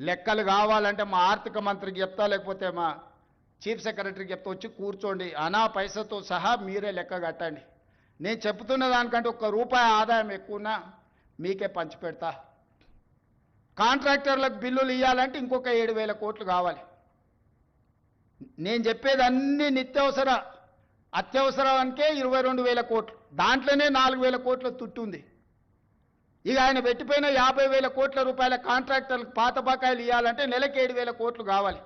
లెక్కలు కావాలంటే మా ఆర్థిక మంత్రికి చెప్తా లేకపోతే మా చీఫ్ సెక్రటరీకి చెప్తా వచ్చి కూర్చోండి. అనా పైసతో సహా మీరే లెక్క కట్టండి. నేను చెప్తున్న దానికంటే ఒక్క రూపాయి ఆదాయం ఎక్కువనా మీకే పంచిపెడతా కాంట్రాక్టర్లకు బిల్లులు ఇవ్వాలంటే ఇంకొక ఏడు వేల కోట్లు కావాలి. నేను చెప్పేది అన్ని అత్యవసరానికే ఇరవై రెండు వేల కోట్లు. దాంట్లోనే నాలుగు వేల కోట్ల తుట్టుంది ఇక ఆయన పెట్టిపోయిన యాభై వేల కోట్ల రూపాయల కాంట్రాక్టర్లకు పాత బకాయిలు ఇవ్వాలంటే నెలకి ఏడు వేల కోట్లు కావాలి.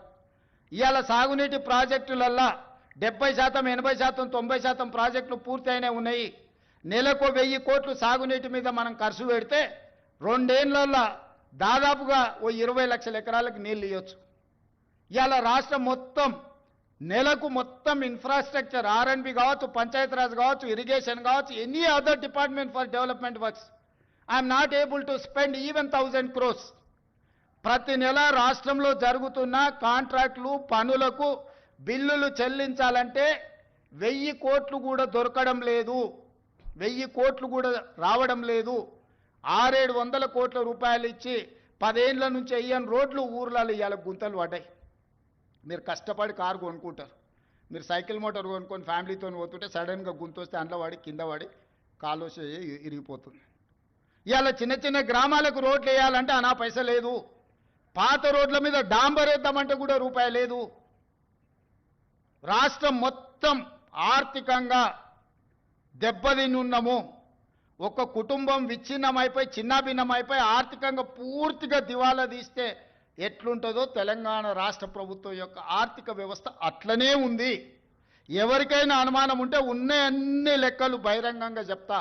ఇవాళ సాగునీటి ప్రాజెక్టులల్లా డెబ్బై శాతం ఎనభై శాతం తొంభై శాతం ప్రాజెక్టులు పూర్తయినే ఉన్నాయి. నెలకు వెయ్యి కోట్లు సాగునీటి మీద మనం ఖర్చు పెడితే రెండేళ్ళలో దాదాపుగా ఓ ఇరవై లక్షల ఎకరాలకు నీళ్ళు ఇవ్వచ్చు ఇవాళ రాష్ట్రం మొత్తం నెలకు మొత్తం ఇన్ఫ్రాస్ట్రక్చర్ ఆర్ఎన్బి కావచ్చు పంచాయతీరాజ్ కావచ్చు ఇరిగేషన్ కావచ్చు any other department for development works I'm not able to spend even thousand crores ప్రతి నెల రాష్ట్రంలో జరుగుతున్న కాంట్రాక్టులు పనులకు బిల్లులు చెల్లించాలంటే వెయ్యి కోట్లు కూడా దొరకడం లేదు. వెయ్యి కోట్లు కూడా రావడం లేదు. ఆరేడు వందల కోట్ల రూపాయలు ఇచ్చి పదేళ్ళ నుంచి అయ్యాను రోడ్లు ఊర్లలో ఇవాళ గుంతలు పడ్డాయి. మీరు కష్టపడి కారు కొనుక్కుంటారు. మీరు సైకిల్ మోటార్ కొనుక్కొని ఫ్యామిలీతో పోతుంటే సడన్గా గుంత వస్తే అందులో వాడి కింద పడి కాలు ఇరిగిపోతుంది. ఇవాళ చిన్న చిన్న గ్రామాలకు రోడ్లు వేయాలంటే అనా పైస లేదు. పాత రోడ్ల మీద డాంబర్ వేద్దామంటే కూడా రూపాయి లేదు. రాష్ట్రం మొత్తం ఆర్థికంగా దెబ్బతినున్నాము ఒక కుటుంబం విచ్ఛిన్నమైపోయి చిన్నాభిన్నమైపోయి ఆర్థికంగా పూర్తిగా దివాలా తీస్తే ఎట్లుంటుందో తెలంగాణ రాష్ట్ర ప్రభుత్వం యొక్క ఆర్థిక వ్యవస్థ అట్లనే ఉంది. ఎవరికైనా అనుమానం ఉంటే ఉన్న అన్ని లెక్కలు బహిరంగంగా చెప్తా.